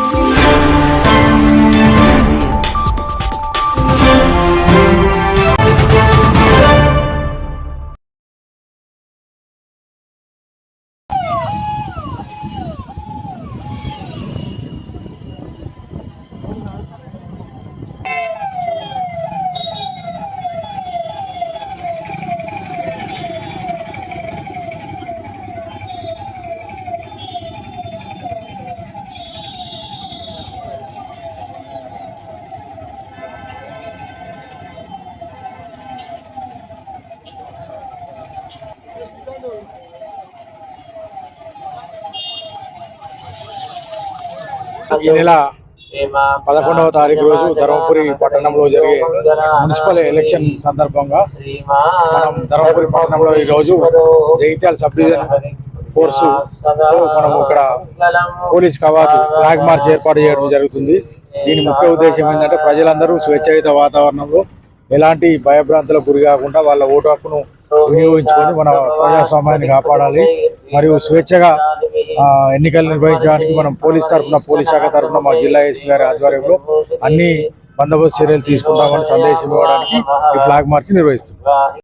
Música ఈ నెల పదకొండవ తారీఖు రోజు ధర్మపురి పట్టణంలో జరిగే మున్సిపల్ ఎలక్షన్ సందర్భంగా మనం ధర్మపురి పట్టణంలో ఈ రోజు జగిత్యాల సబ్ డివిజన్ ఫోర్స్ మనం ఇక్కడ పోలీస్ కవాతు ఫ్లాగ్ మార్చ్ ఏర్పాటు చేయడం జరుగుతుంది. దీని ముఖ్య ఉద్దేశం ఏంటంటే ప్రజలందరూ స్వేచ్ఛాయుత వాతావరణంలో ఎలాంటి భయభ్రాంతులకు గురి కాకుండా వాళ్ళ ఓటు హక్కును వినియోగించుకొని మన ప్రజాస్వామ్యాన్ని కాపాడాలి. మరియు స్వేచ్ఛగా ఎన్నికలు నిర్వహించడానికి మనం పోలీస్ తరఫున పోలీస్ శాఖ తరఫున మా జిల్లా ఎస్పీ గారి ఆధ్వర్యంలో అన్ని బందోబస్తు చర్యలు తీసుకుంటామని సందేశం ఇవ్వడానికి ఈ ఫ్లాగ్ మార్చ్ నిర్వహిస్తున్నాం.